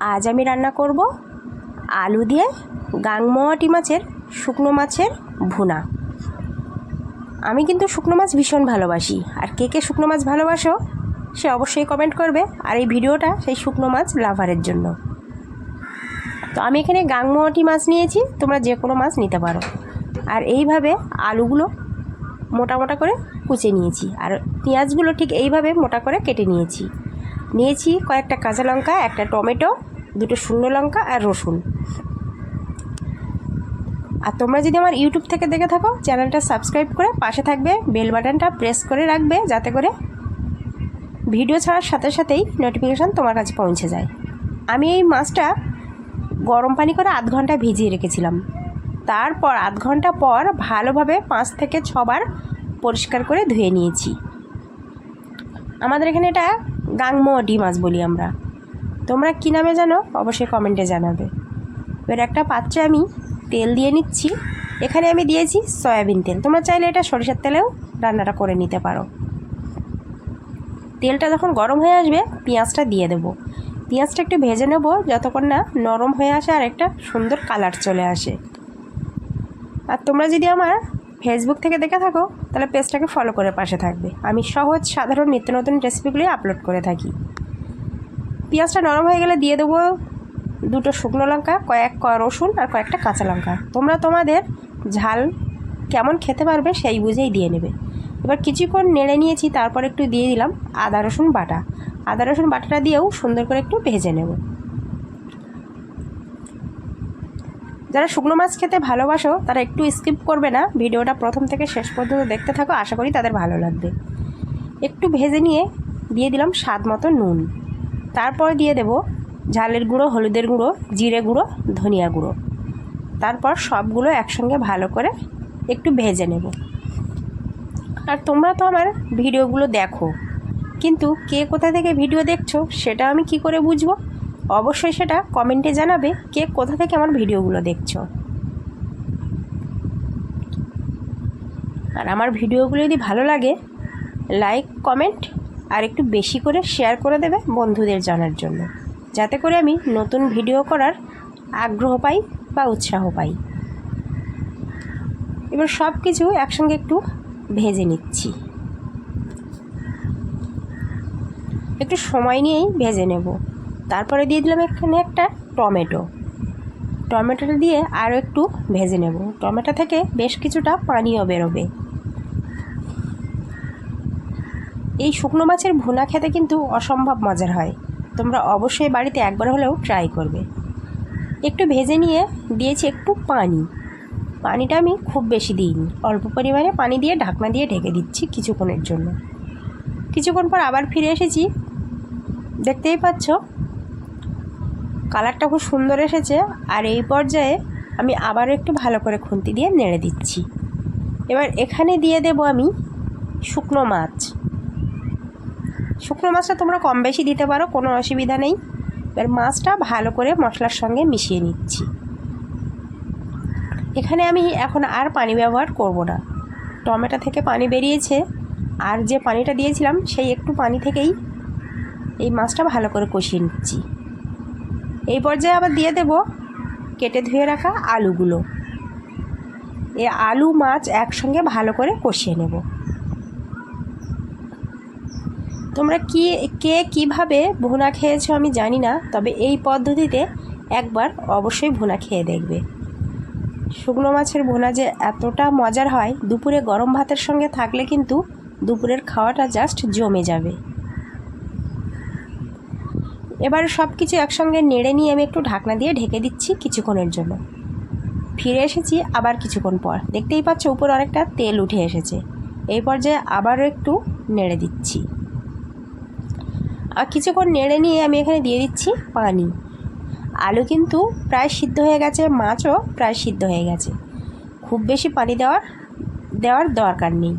আজ আমি রান্না করব আলু দিয়ে গাংমোয়াটি মাছের শুকনো মাছের ভুনা। আমি কিন্তু শুকনো মাছ ভীষণ ভালোবাসি। আর কে কে শুকনো মাছ ভালোবাসো, সে অবশ্যই কমেন্ট করবে আর এই ভিডিওটা সেই শুকনো মাছ লাভারের জন্য। তো আমি এখানে গাংমোয়াটি মাছ নিয়েছি, তোমরা যে কোনো মাছ নিতে পারো। আর এইভাবে আলুগুলো মোটা মোটা করে কুচে নিয়েছি। আর পেঁয়াজগুলো ঠিক এইভাবে মোটা করে কেটে নিয়েছি। নিয়েছি কয়েকটা কাঁচা লঙ্কা, একটা টমেটো, দুটো শুকনো লঙ্কা আর রসুন। আর তোমরা যদি আমার ইউটিউব থেকে দেখে থাকো, চ্যানেলটা সাবস্ক্রাইব করে পাশে থাকবে, বেল বাটনটা প্রেস করে রাখবে, যাতে করে ভিডিও ছাড়ার সাথে সাথেই নোটিফিকেশান তোমার কাছে পৌঁছে যায়। আমি এই মাছটা গরম পানি করে আধ ঘণ্টা ভিজিয়ে রেখেছিলাম। তারপর আধ ঘণ্টা পর ভালোভাবে পাঁচ থেকে ছবার পরিষ্কার করে ধুয়ে নিয়েছি। আমাদের এখানে এটা গাংমোয়াটি মাছ বলি আমরা। তোমরা কী নামে জানো? অবশ্যই কমেন্টে জানাবে। এবার একটা পাত্রে আমি তেল দিয়ে নিচ্ছি। এখানে আমি দিয়েছি সয়াবিন তেল। তোমরা চাইলে এটা সরিষার তেলেও রান্নাটা করে নিতে পারো। তেলটা যখন গরম হয়ে আসবে, পেঁয়াজটা দিয়ে দেবো। পেঁয়াজটা একটু ভেজে নেব, যতক্ষণ না নরম হয়ে আসে আর একটা সুন্দর কালার চলে আসে। আর তোমরা যদি আমার ফেসবুক থেকে দেখে থাকো, তাহলে পেজটাকে ফলো করে পাশে থাকবে। আমি সহজ, সাধারণ নিত্য নতুন রেসিপিগুলি আপলোড করে থাকি। পেঁয়াজটা নরম হয়ে গেলে দিয়ে দেবো দুটো শুকনো লঙ্কা, কয়েক ক রসুন আর কয়েকটা কাঁচা লঙ্কা। তোমরা তোমাদের ঝাল কেমন খেতে পারবে সেই বুঝেই দিয়ে নেবে। এবার কিছুক্ষণ নেড়ে নিয়েছি, তারপর একটু দিয়ে দিলাম আদা রসুন বাটা। আদা রসুন বাটাটা দিয়েও সুন্দর করে একটু ভেজে নেব। যারা শুকনো মাছ খেতে ভালোবাসো, তারা একটু স্কিপ করবে না। ভিডিওটা প্রথম থেকে শেষ পর্যন্ত দেখতে থাকো, আশা করি তাদের ভালো লাগবে। একটু ভেজে নিয়ে দিয়ে দিলাম স্বাদ মতো নুন। তারপর দিয়ে দেব ঝালের গুঁড়ো, হলুদের গুঁড়ো, জিরে গুঁড়ো, ধনিয়া গুঁড়ো। তারপর সবগুলো একসঙ্গে ভালো করে একটু ভেজে নেব। আর তোমরা তো আমার ভিডিওগুলো দেখো, কিন্তু কে কোথা থেকে ভিডিও দেখছ, সেটা আমি কি করে বুঝব? অবশ্যই সেটা কমেন্টে জানাবে কে কোথা থেকে আমার ভিডিওগুলো দেখছ। আর আমার ভিডিওগুলো যদি ভালো লাগে লাইক কমেন্ট আর একটু বেশি করে শেয়ার করে দেবে বন্ধুদের জানার জন্য। যাতে করে আমি নতুন ভিডিও করার আগ্রহ পাই বা উৎসাহ পাই। এবার সব কিছু একসঙ্গে একটু ভেজে নিচ্ছি। একটু সময় নিয়েই ভেজে নেব। তারপরে দিয়ে দিলাম এখানে একটা টমেটো। টমেটোটা দিয়ে আরও একটু ভেজে নেব। টমেটো থেকে বেশ কিছুটা পানিও বেরোবে। এই শুকনো মাছের ভুনা খেতে কিন্তু অসম্ভব মজার হয়। তোমরা অবশ্যই বাড়িতে একবার হলেও ট্রাই করবে। একটু ভেজে নিয়ে দিয়েছি একটু পানি। পানিটা আমি খুব বেশি দিইনি। অল্প পরিমাণে পানি দিয়ে ঢাকনা দিয়ে ঢেকে দিচ্ছি কিছুক্ষণের জন্য। কিছুক্ষণ পর আবার ফিরে এসেছি। দেখতেই পাচ্ছ কালারটা খুব সুন্দর এসেছে আর এই পর্যায়ে আমি আবারও একটু ভালো করে খুন্তি দিয়ে নেড়ে দিচ্ছি। এবার এখানে দিয়ে দেব আমি শুকনো মাছ। শুকনো মাছটা তোমরা কম বেশি দিতে পারো, কোনো অসুবিধা নেই। এবার মাছটা ভালো করে মশলার সঙ্গে মিশিয়ে নিচ্ছি। এখানে আমি এখন আর পানি ব্যবহার করব না। টমেটো থেকে পানি বেরিয়েছে। আর যে পানিটা দিয়েছিলাম, সেই একটু পানি থেকেই এই মাছটা ভালো করে কষিয়ে নিচ্ছি। এই পর্যায়ে আবার দিয়ে দেব কেটে ধুয়ে রাখা আলুগুলো। এ আলু, মাছ একসঙ্গে ভালো করে কষিয়ে নেব। তোমরা কি, কে কীভাবে ভুনা খেয়েছো আমি জানি না, তবে এই পদ্ধতিতে একবার অবশ্যই ভুনা খেয়ে দেখবে। শুকনো মাছের ভুনা যে এতটা মজার হয়, দুপুরে গরম ভাতের সঙ্গে থাকলে কিন্তু দুপুরের খাওয়াটা জাস্ট জমে যাবে। এবার সব কিছু একসঙ্গে নেড়ে নিয়ে আমি একটু ঢাকনা দিয়ে ঢেকে দিচ্ছি কিছুক্ষণের জন্য। ফিরে এসেছি আবার কিছুক্ষণ পর। দেখতেই পাচ্ছ উপর অনেকটা তেল উঠে এসেছে। এই পর্যায়ে আবারও একটু নেড়ে দিচ্ছি। আর কিছুক্ষণ নেড়ে নিয়ে আমি এখানে দিয়ে দিচ্ছি পানি। আলু কিন্তু প্রায় সিদ্ধ হয়ে গেছে, মাছও প্রায় সিদ্ধ হয়ে গেছে। খুব বেশি পানি দেওয়ার দেওয়ার দরকার নেই।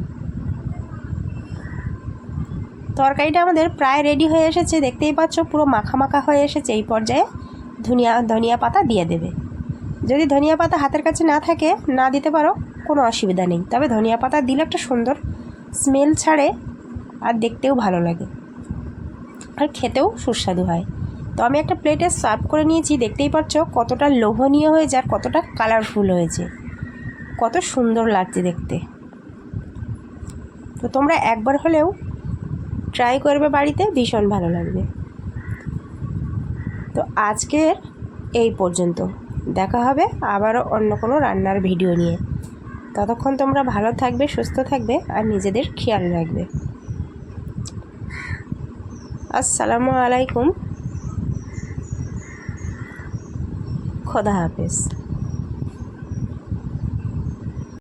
তরকারিটা আমাদের প্রায় রেডি হয়ে এসেছে। দেখতেই পাচ্ছ, পুরো মাখা মাখা হয়ে এসেছে এই পর্যায়ে। ধনিয়া ধনিয়া পাতা দিয়ে দেবে। যদি ধনিয়া পাতা হাতের কাছে না থাকে, না দিতে পারো, কোনো অসুবিধা নেই। তবে ধনিয়া পাতা দিলে একটা সুন্দর স্মেল ছাড়ে আর দেখতেও ভালো লাগে। আর খেতেও সুস্বাদু হয়। তো আমি একটা প্লেটে সার্ভ করে নিয়েছি। দেখতেই পাচ্ছ, কতটা লোভনীয় হয়েছে আর কতটা কালারফুল হয়েছে। কত সুন্দর লাগছে দেখতে। তো তোমরা একবার হলেও ট্রাই করবে বাড়িতে, ভীষণ ভালো লাগবে। তো আজকের এই পর্যন্ত। দেখা হবে আবারও অন্য কোনো রান্নার ভিডিও নিয়ে। ততক্ষণ তোমরা ভালো থাকবে, সুস্থ থাকবে আর নিজেদের খেয়াল রাখবে। আসসালামু আলাইকুম। খোদা হাফেজ।